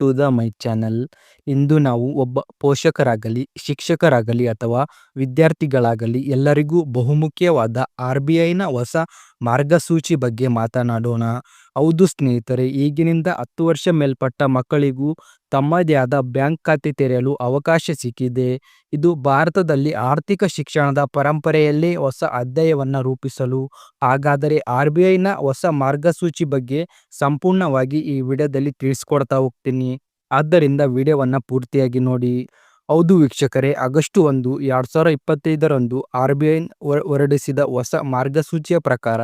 To the my channel ಇಂದು ನಾವು ಒಬ್ಬ ಪೋಷಕರಾಗಲಿ, ಶಿಕ್ಷಕರಾಗಲಿ ಅಥವಾ ವಿದ್ಯಾರ್ಥಿಗಳಾಗಲಿ ಎಲ್ಲರಿಗೂ ಬಹುಮುಖ್ಯವಾದ ಆರ್ ಬಿ ಐನ ಹೊಸ ಮಾರ್ಗಸೂಚಿ ಬಗ್ಗೆ ಮಾತನಾಡೋಣ. ಹೌದು ಸ್ನೇಹಿತರೆ, ಈಗಿನಿಂದ ಹತ್ತು ವರ್ಷ ಮೇಲ್ಪಟ್ಟ ಮಕ್ಕಳಿಗೂ ತಮ್ಮದೇ ಆದ ಬ್ಯಾಂಕ್ ಖಾತೆ ತೆರೆಯಲು ಅವಕಾಶ ಸಿಕ್ಕಿದೆ. ಇದು ಭಾರತದಲ್ಲಿ ಆರ್ಥಿಕ ಶಿಕ್ಷಣದ ಪರಂಪರೆಯಲ್ಲೇ ಹೊಸ ಅಧ್ಯಾಯವನ್ನು ರೂಪಿಸಲು, ಹಾಗಾದರೆ ಆರ್ ಬಿ ಐನ ಹೊಸ ಮಾರ್ಗಸೂಚಿ ಬಗ್ಗೆ ಸಂಪೂರ್ಣವಾಗಿ ಈ ವಿಡಿಯೋದಲ್ಲಿ ತಿಳಿಸ್ಕೊಡ್ತಾ ಹೋಗ್ತೀನಿ. ಆದ್ದರಿಂದ ವಿಡಿಯೋವನ್ನು ಪೂರ್ತಿಯಾಗಿ ನೋಡಿ. ಹೌದು ವೀಕ್ಷಕರೇ, ಆಗಸ್ಟ್ ಒಂದು, ಎರಡು ಸಾವಿರ ಇಪ್ಪತ್ತೈದರಂದು ಆರ್ ಬಿ ಐ ಹೊರಡಿಸಿದ ಹೊಸ ಮಾರ್ಗಸೂಚಿಯ ಪ್ರಕಾರ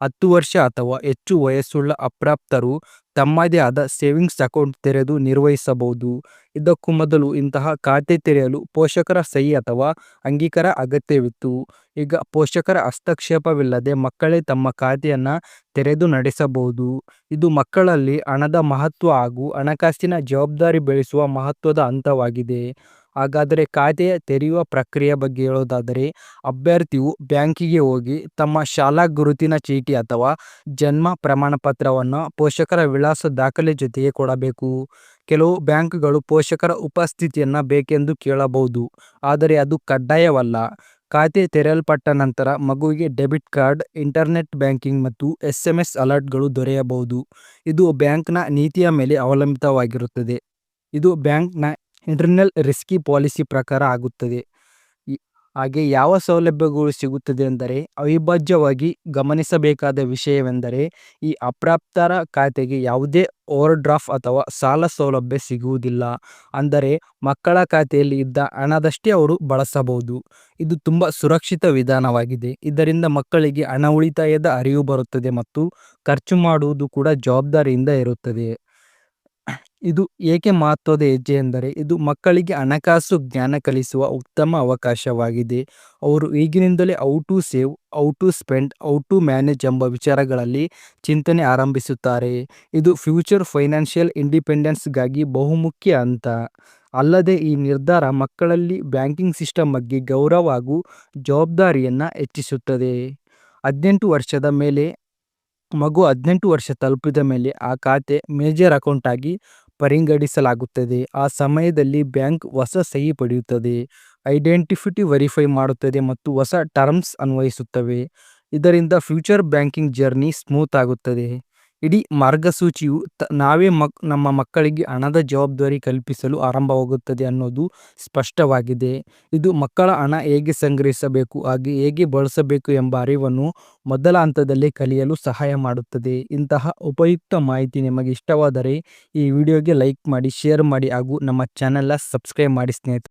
ಹತ್ತು ವರ್ಷ ಅಥವಾ ಹೆಚ್ಚು ವಯಸ್ಸುಳ್ಳ ಅಪ್ರಾಪ್ತರು ತಮ್ಮದೇ ಆದ ಸೇವಿಂಗ್ಸ್ ಅಕೌಂಟ್ ತೆರೆದು ನಿರ್ವಹಿಸಬಹುದು. ಇದಕ್ಕೂ ಮೊದಲು ಇಂತಹ ಖಾತೆ ತೆರೆಯಲು ಪೋಷಕರ ಸಹಿ ಅಥವಾ ಅಂಗೀಕಾರ ಅಗತ್ಯವಿತ್ತು. ಈಗ ಪೋಷಕರ ಹಸ್ತಕ್ಷೇಪವಿಲ್ಲದೆ ಮಕ್ಕಳೇ ತಮ್ಮ ಖಾತೆಯನ್ನು ತೆರೆದು ನಡೆಸಬಹುದು. ಇದು ಮಕ್ಕಳಲ್ಲಿ ಹಣದ ಮಹತ್ವ ಹಾಗೂ ಹಣಕಾಸಿನ ಜವಾಬ್ದಾರಿ ಬೆಳೆಸುವ ಮಹತ್ವದ ಹಂತವಾಗಿದೆ. ಹಾಗಾದರೆ ಖಾತೆ ತೆರೆಯುವ ಪ್ರಕ್ರಿಯೆ ಬಗ್ಗೆ ಹೇಳೋದಾದರೆ, ಅಭ್ಯರ್ಥಿಯು ಬ್ಯಾಂಕಿಗೆ ಹೋಗಿ ತಮ್ಮ ಶಾಲಾ ಗುರುತಿನ ಚೀಟಿ ಅಥವಾ ಜನ್ಮ ಪ್ರಮಾಣ ಪತ್ರವನ್ನು ಪೋಷಕರ ವಿಳಾಸ ದಾಖಲೆ ಜೊತೆಗೆ ಕೊಡಬೇಕು. ಕೆಲವು ಬ್ಯಾಂಕ್ಗಳು ಪೋಷಕರ ಉಪಸ್ಥಿತಿಯನ್ನು ಬೇಕೆಂದು ಕೇಳಬಹುದು, ಆದರೆ ಅದು ಕಡ್ಡಾಯವಲ್ಲ. ಖಾತೆ ತೆರೆಯಲ್ಪಟ್ಟ ನಂತರ ಮಗುವಿಗೆ ಡೆಬಿಟ್ ಕಾರ್ಡ್, ಇಂಟರ್ನೆಟ್ ಬ್ಯಾಂಕಿಂಗ್ ಮತ್ತು ಎಸ್ ಎಂ ಎಸ್ ಅಲರ್ಟ್ಗಳು ದೊರೆಯಬಹುದು. ಇದು ಬ್ಯಾಂಕ್ನ ನೀತಿಯ ಮೇಲೆ ಅವಲಂಬಿತವಾಗಿರುತ್ತದೆ. ಇದು ಬ್ಯಾಂಕ್ನ ಇಂಟರ್ನಲ್ ರಿಸ್ಕಿ ಪಾಲಿಸಿ ಪ್ರಕಾರ ಆಗುತ್ತದೆ. ಹಾಗೆ ಯಾವ ಸೌಲಭ್ಯಗಳು ಸಿಗುತ್ತದೆ ಎಂದರೆ, ಅವಿಭಾಜ್ಯವಾಗಿ ಗಮನಿಸಬೇಕಾದ ವಿಷಯವೆಂದರೆ, ಈ ಅಪ್ರಾಪ್ತರ ಖಾತೆಗೆ ಯಾವುದೇ ಓವರ್ ಡ್ರಾಫ್ಟ್ ಅಥವಾ ಸಾಲ ಸೌಲಭ್ಯ ಸಿಗುವುದಿಲ್ಲ. ಅಂದರೆ, ಮಕ್ಕಳ ಖಾತೆಯಲ್ಲಿ ಇದ್ದ ಹಣದಷ್ಟೇ ಅವರು ಬಳಸಬಹುದು. ಇದು ತುಂಬ ಸುರಕ್ಷಿತ ವಿಧಾನವಾಗಿದೆ. ಇದರಿಂದ ಮಕ್ಕಳಿಗೆ ಹಣ ಉಳಿತಾಯದ ಅರಿವು ಬರುತ್ತದೆ ಮತ್ತು ಖರ್ಚು ಮಾಡುವುದು ಕೂಡ ಜವಾಬ್ದಾರಿಯಿಂದ ಇರುತ್ತದೆ. ಇದು ಏಕೆ ಮಹತ್ವದ ಹೆಜ್ಜೆ ಎಂದರೆ ಇದು ಮಕ್ಕಳಿಗೆ ಹಣಕಾಸು ಜ್ಞಾನ ಕಲಿಸುವ ಉತ್ತಮ ಅವಕಾಶವಾಗಿದೆ. ಅವರು ಈಗಿನಿಂದಲೇ how to save how to spend how to manage ಎಂಬ ವಿಚಾರಗಳಲ್ಲಿ ಚಿಂತನೆ ಆರಂಭಿಸುತ್ತಾರೆ. ಇದು ಫ್ಯೂಚರ್ ಫೈನಾನ್ಷಿಯಲ್ ಇಂಡಿಪೆಂಡೆನ್ಸ್ಗಾಗಿ ಬಹುಮುಖ್ಯ ಹಂತ. ಅಲ್ಲದೆ ಈ ನಿರ್ಧಾರ ಮಕ್ಕಳಲ್ಲಿ ಬ್ಯಾಂಕಿಂಗ್ ಸಿಸ್ಟಮ್ ಬಗ್ಗೆ ಗೌರವ ಹಾಗೂ ಜವಾಬ್ದಾರಿಯನ್ನು ಹೆಚ್ಚಿಸುತ್ತದೆ. ಹದಿನೆಂಟು ವರ್ಷದ ಮೇಲೆ, ಮಗು ಹದಿನೆಂಟು ವರ್ಷ ತಲುಪಿದ ಮೇಲೆ ಆ ಖಾತೆ ಮೇಜರ್ ಅಕೌಂಟಾಗಿ ಪರಿಗಣಿಸಲಾಗುತ್ತದೆ. ಆ ಸಮಯದಲ್ಲಿ ಬ್ಯಾಂಕ್ ಹೊಸ ಸಹಿ ಪಡೆಯುತ್ತದೆ. ಐಡೆಂಟಿಫಿಟಿ ವೆರಿಫೈ ಮಾಡುತ್ತದೆ ಮತ್ತು ಹೊಸ ಟರ್ಮ್ಸ್ ಅನ್ವಯಿಸುತ್ತವೆ. ಇದರಿಂದ ಫ್ಯೂಚರ್ ಬ್ಯಾಂಕಿಂಗ್ ಜರ್ನಿ ಸ್ಮೂತ್ ಆಗುತ್ತದೆ. ಇಡೀ ಮಾರ್ಗಸೂಚಿಯು ನಾವೇ ಮಕ್, ನಮ್ಮ ಮಕ್ಕಳಿಗೆ ಹಣದ ಜವಾಬ್ದಾರಿ ಕಲ್ಪಿಸಲು ಆರಂಭವಾಗುತ್ತದೆ ಅನ್ನೋದು ಸ್ಪಷ್ಟವಾಗಿದೆ. ಇದು ಮಕ್ಕಳ ಹಣ ಹೇಗೆ ಸಂಗ್ರಹಿಸಬೇಕು, ಹಾಗೆ ಹೇಗೆ ಬಳಸಬೇಕು ಎಂಬ ಅರಿವನ್ನು ಮೊದಲ ಹಂತದಲ್ಲಿ ಕಲಿಯಲು ಸಹಾಯ ಮಾಡುತ್ತದೆ. ಇಂತಹ ಉಪಯುಕ್ತ ಮಾಹಿತಿ ನಿಮಗೆ ಇಷ್ಟವಾದರೆ ಈ ವಿಡಿಯೋಗೆ ಲೈಕ್ ಮಾಡಿ, ಶೇರ್ ಮಾಡಿ ಹಾಗೂ ನಮ್ಮ ಚಾನೆಲ್ನ ಸಬ್ಸ್ಕ್ರೈಬ್ ಮಾಡಿ ಸ್ನೇಹಿತರೆ.